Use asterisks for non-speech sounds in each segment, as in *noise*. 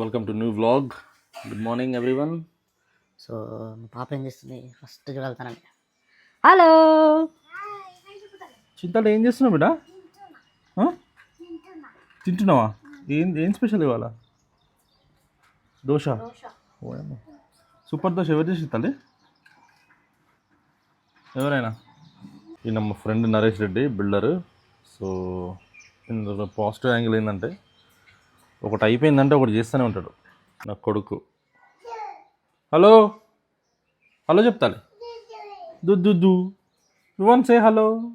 Welcome to new vlog good morning everyone so మా పాప ఏం చేస్తుంది? ఫస్ట్ చూడగలుగుతానండి హలో! చింతలు ఏం చేస్తున్నావు బిడ్డ? తింటున్నావా? ఏం ఏం స్పెషల్ ఇవాళ దోశ. సూపర్ దోశ ఎవరు చేసి తల్లి? ఎవరైనా? ఈయన మా friend Naresh Reddy builder so ఇందులో పాజిటివ్ యాంగిల్ ఏంటంటే ఒకటి అయిపోయిందంటే ఒకటి చేస్తూనే ఉంటాడు. నా కొడుకు. హలో? హలో చెప్తాలే. దుద్దు do you wanna say hello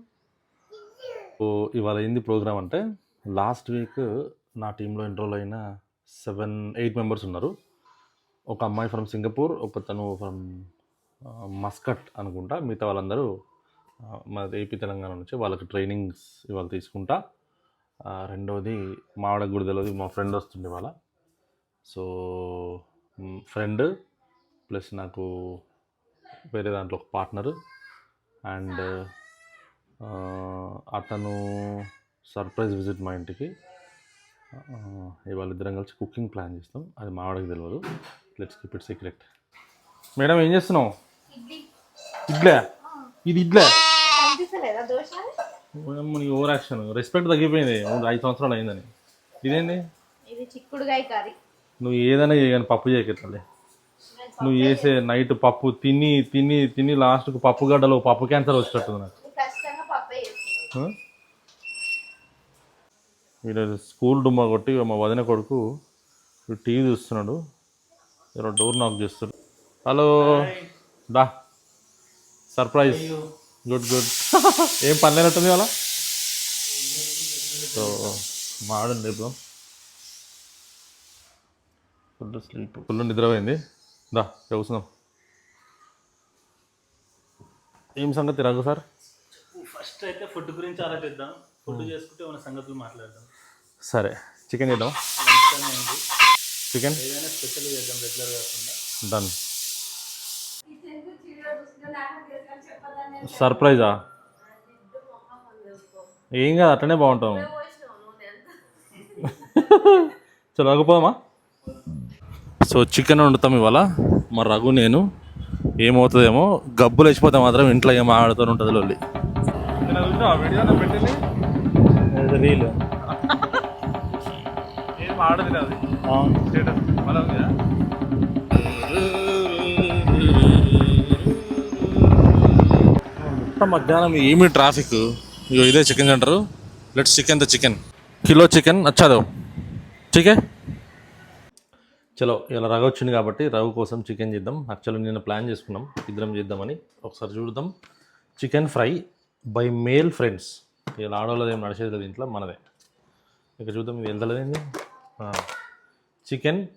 ఓ ఇవాళ ఏంది ప్రోగ్రామ్ అంటే లాస్ట్ వీక్ నా టీంలో ఎన్రోల్ అయిన సెవెన్ ఎయిట్ మెంబర్స్ ఉన్నారు. ఒక అమ్మాయి ఫ్రమ్ సింగపూర్ ఒక తను ఫ్రమ్ మస్కట్ అనుకుంటా. మిగతా వాళ్ళందరూ మన ఏపీ తెలంగాణ నుంచి వాళ్ళకి ట్రైనింగ్స్ ఇవాళ తీసుకుంటా. ఆ, రెండవది మావిడ గుడి తెలియదు మా ఫ్రెండ్ వస్తుంది ఇవాళ. సో ఫ్రెండ్ ప్లస్ నాకు వేరే దాంట్లో ఒక పార్ట్నర్. అండ్ అతను సర్ప్రైజ్ విజిట్ మా ఇంటికి. ఇవాళ ఇద్దరం కలిసి కుకింగ్ ప్లాన్ చేస్తాం. అది మావాడికి తెలియదు let's keep it secret madam ఏం చేస్తున్నావు? ఇడ్లే. ఇది ఇడ్లే? నీ ఓవర్ యాక్షన్. రెస్పెక్ట్ తగ్గిపోయింది. ఐదు సంవత్సరాలు అయిందని. ఇదేంటి ఇది చిక్కుడుగాయ కర్రీ నువ్వు ఏదైనా చేయగాని పప్పు చేయకెత్తాలి నువ్వు చేసే నైట్ పప్పు తిని తిని తిని లాస్ట్కు పప్పు గడ్డలో పప్పు క్యాన్సర్ వచ్చేటట్టుంది నాకు. ఈరోజు స్కూల్ డుమ్మా కొట్టి మా వదిన కొడుకు టీవీ చూస్తున్నాడు. ఎవరో డోర్ నాక్ చేస్తాడు హలో డా సర్ప్రైజ్ గుడ్ గుడ్. ఏం పని లేనట్టుంది అలా సో మాడండి రేపు ఫుల్ స్లీప్. ఫుల్ నిద్రపోయింది. దా చూస్తున్నాం ఏం సంగతి రఘు సార్? ఫస్ట్ అయితే ఫుడ్ గురించి ఆలోచిద్దాం. ఫుడ్ చేసుకుంటే మన సంగతులు మాట్లాడదాం. సరే చికెన్ చేద్దాం చికెన్? ఏదైనా స్పెషల్ చేద్దాం రెగ్యులర్ కాకుండా. డన్. సర్ప్రైజా? ఏం కాదు అట్లనే బాగుంటాం. చలో రఘుపోదామా సో చికెన్ వండుతాం ఇవాళ. మా రఘు నేను. ఏమవుతుందేమో గబ్బులు వచ్చిపోతే మాత్రం ఇంట్లో ఏం ఆడుతూ ఉంటుంది లొల్లి. రీల్. ఏం ఆడదు మధ్యాహ్నం ఏమి ట్రాఫిక్ ఇగో ఇదే chicken centre let's chicken the chicken kilo chicken అచ్చాదో చికే చలో ఇలా రఘు వచ్చింది కాబట్టి రఘు కోసం చికెన్ చేద్దాం. యాక్చువల్లీ నేను ప్లాన్ చేసుకున్నాం. ఇద్దరం చేద్దామని. ఒకసారి చూద్దాం. Chicken fry by male friends ఇలా ఆడవాళ్ళది ఏం నడిచేది లేదు ఇంట్లో మనదే. ఇక చూద్దాం ఇది వెళ్తలేదండి చికెన్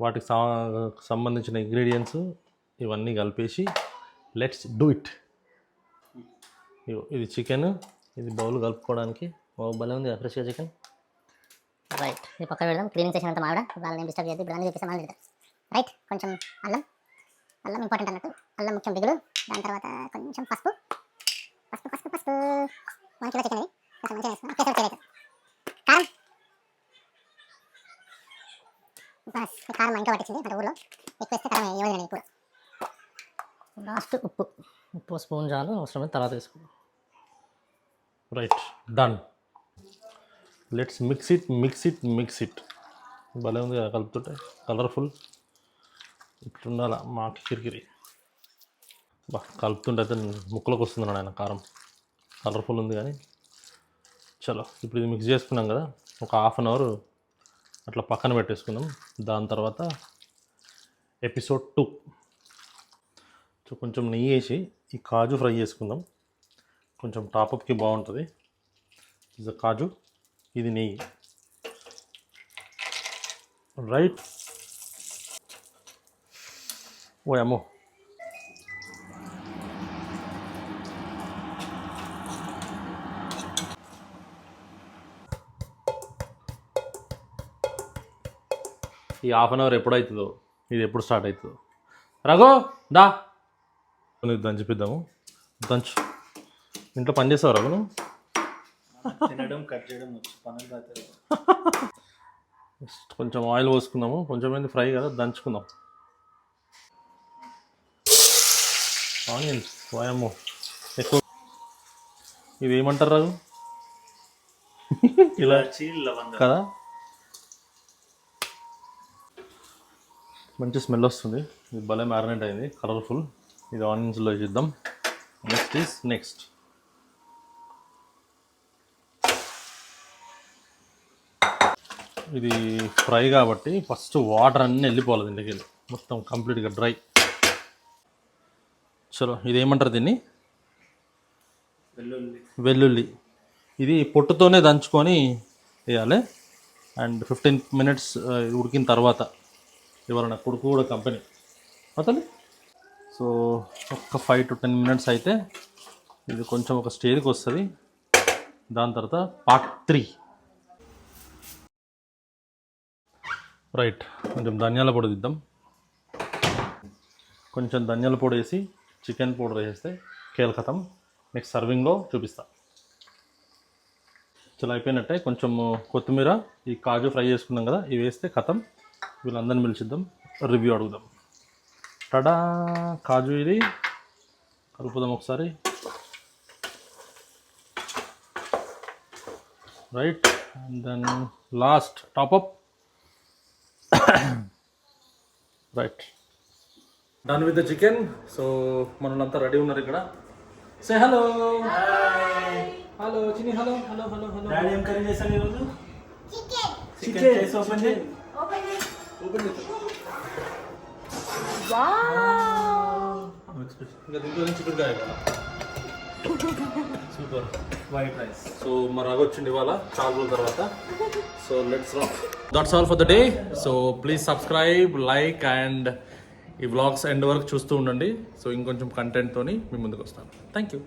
వాటికి సా- సంబంధించిన ఇంగ్రీడియంట్స్ ఇవన్నీ కలిపేసి లెట్స్ డూ ఇట్ ఇది చికెన్ ఇది బౌల్ కలుపుకోవడానికి. భలే ఉంది ఫ్రెష్గా చికెన్. రైట్ ఇది పక్కన పెడదాం. క్లీనింగ్ చేసినంత మావిడ. వాళ్ళని డిస్టర్బ్ చేసి చూపిస్తే మళ్ళీ తిడతారు రైట్ కొంచెం అల్లం. అల్లం ఇంపార్టెంట్ అన్నట్టు. అల్లం ముఖ్యం దిగులు. దాని తర్వాత కొంచెం పసుపు. పసుపు పసుపు పసుపు. వన్ కిలో చికెన్ ఇది. కొంచెం మంచిగా వేసుకున్నాం. కేసరి చేయలేదు కారం. బస్ కారం ఇంట్లో పట్టించింది అంటే ఊళ్ళో ఎక్కువ వేస్తే కారం ఏమైంది ఇప్పుడు లాస్ట్ ఉప్పు. ఉప్పు స్పూన్ చాలు అవసరమైతే తర్వాత వేసుకో. Right done let's mix it mix it mix it భలే ఉంది కదా కలుపుతుంటే కలర్ఫుల్ ఇట్లుండాల? మాకు కిరికిరి. బా కలుపుతుంటే అయితే ముక్కలకు వస్తుంది ఆయన కారం. కలర్ఫుల్ ఉంది కానీ. చలో ఇప్పుడు ఇది మిక్స్ చేసుకున్నాం కదా. ఒక హాఫ్ అన్ అవర్ అట్లా పక్కన పెట్టేసుకున్నాం దాని తర్వాత ఎపిసోడ్ టూ సో కొంచెం నెయ్యి వేసి ఈ కాజు ఫ్రై చేసుకుందాం. కొంచెం టాపప్కి బాగుంటుంది. ఇది కాజు ఇది నెయ్యి. రైట్. ఓ అమ్మో. ఈ హాఫ్ అన్ అవర్ ఎప్పుడు అవుతుందో ఇది ఎప్పుడు స్టార్ట్ అవుతుందో రఘు దా. దంచిపిద్దాము. దంచు. ఇంట్లో పని చేస్తావు రఘు నువ్వు తినడం కట్ చేయడం వచ్చు పనులు కొంచెం ఆయిల్ పోసుకుందాము. కొంచెం ఏంది ఫ్రై కదా దంచుకుందాం. ఆనియన్స్ వాయమ్మో. ఎక్కువ ఇది ఏమంటారు రాజు *laughs* ఇలా ఇలాచి లవంగ. కదా? మంచి స్మెల్ వస్తుంది. ఇది భలే మ్యారినేట్ అయింది. కలర్ఫుల్. ఇది ఆనియన్స్లో చేద్దాం నెక్స్ట్ ఈస్ నెక్స్ట్ ఇది ఫ్రై కాబట్టి ఫస్ట్ వాటర్ అన్నీ వెళ్ళిపోవాలి దీంట్లోకి వెళ్ళి మొత్తం కంప్లీట్గా డ్రై చలో ఇది ఏమంటారు దీన్ని? వెల్లుల్లి. వెల్లుల్లి. ఇది పొట్టుతోనే దంచుకొని వేయాలి. అండ్ ఫిఫ్టీన్ మినిట్స్ ఉడికిన తర్వాత ఎవరైనా కొడుకు కూడా కంపెనీ అతను సో ఒక్క ఫైవ్ టు టెన్ మినిట్స్ అయితే ఇది కొంచెం ఒక స్టేజ్కి వస్తుంది. దాని తర్వాత పార్ట్ త్రీ రైట్ కొంచెం ధనియాల పొడి దిద్దాం. కొంచెం ధనియాల పొడి వేసి చికెన్ పౌడర్ వేస్తే కేల్ ఖతం నెక్స్ట్ సర్వింగ్లో చూపిస్తా. చాలా అయిపోయినట్టే కొంచెం కొత్తిమీర ఈ కాజు ఫ్రై చేసుకున్నాం కదా ఇవి వేస్తే కథం వీళ్ళందరిని పిలిచిద్దాం రివ్యూ అడుగుదాం. టడా కాజు ఇది. కలుపుదాం ఒకసారి. Right and then last top up right done with the chicken so మనలంతా ready ఉన్నారు ఇక్కడ. Say hello hello Chinni hello hello hello hello daddy ఏం కర్రీ చేశాను ఈరోజు? చికెన్ చేసి ఓపెన్ చేయి. ఓపెన్ ఇంకా దీంట్లో నుంచి చిక్కుడుకాయ సూపర్ వైట్ రైస్ సో మరి అగొచ్చింది ఇవాళ చాలా రోజుల తర్వాత. So let's rock that's all for the day so please subscribe like and ఈ వ్లాగ్స్ ఎండ్ వరకు చూస్తూ ఉండండి. సో ఇంకొంచెం కంటెంట్తోని మీ ముందుకు వస్తాను. Thank you